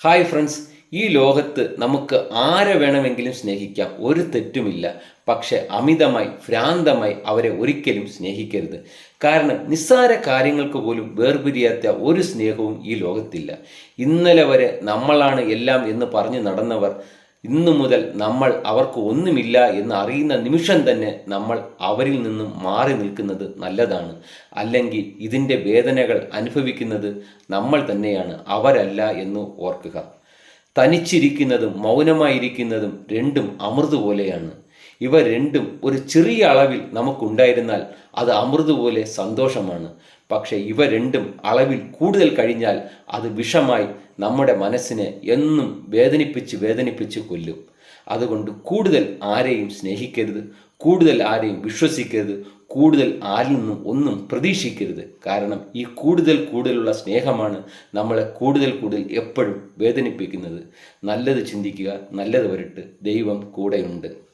Hi friends ഈ ലോകത്ത് നമുക്ക് ആരെ വേണമെങ്കിലും സ്നേഹിക്കാം? ഒരു തെറ്റുമില്ല. പക്ഷെ അമിതമായി ഭ്രാന്തമായി അവരെ ഒരിക്കലും സ്നേഹിക്കരുത്. കാരണം നിസ്സാര കാര്യങ്ങൾക്ക് പോലും വേർപിരിയാത്ത ഒരു സ്നേഹവും ഈ ലോകത്തില്ല. ഇന്നലെ വരെ നമ്മളാണ് എല്ലാം എന്ന് പറഞ്ഞു നടന്നവർ ഇന്നു മുതൽ നമ്മൾ അവർക്ക് ഒന്നുമില്ല എന്ന് അറിയുന്ന നിമിഷം തന്നെ നമ്മൾ അവരിൽ നിന്നും മാറി നിൽക്കുന്നത് നല്ലതാണ്. അല്ലെങ്കിൽ ഇതിന്റെ വേദനകൾ അനുഭവിക്കുന്നത് നമ്മൾ തന്നെയാണ് അവരല്ല എന്ന് ഓർക്കുക. തനിച്ചിരിക്കുന്നതും മൗനമായിരിക്കുന്നതും രണ്ടും അമൃത് പോലെയാണ്. ഇവ രണ്ടും ഒരു ചെറിയ അളവിൽ നമുക്കുണ്ടായിരുന്നാൽ അത് അമൃത് പോലെ സന്തോഷമാണ്. പക്ഷേ ഇവ രണ്ടും അളവിൽ കൂടുതൽ കഴിഞ്ഞാൽ അത് വിഷമായി നമ്മുടെ മനസ്സിനെ എന്നും വേദനിപ്പിച്ച് വേദനിപ്പിച്ച് കൊല്ലും. അതുകൊണ്ട് കൂടുതൽ ആരെയും സ്നേഹിക്കരുത് കൂടുതൽ ആരെയും വിശ്വസിക്കരുത് കൂടുതൽ ആരിൽ നിന്നും ഒന്നും പ്രതീക്ഷിക്കരുത്. കാരണം ഈ കൂടുതൽ കൂടുതലുള്ള സ്നേഹമാണ് നമ്മളെ കൂടുതൽ കൂടുതൽ എപ്പോഴും വേദനിപ്പിക്കുന്നത്. നല്ലത് ചിന്തിക്കുക നല്ലത് വരട്ട് ദൈവം കൂടെയുണ്ട്.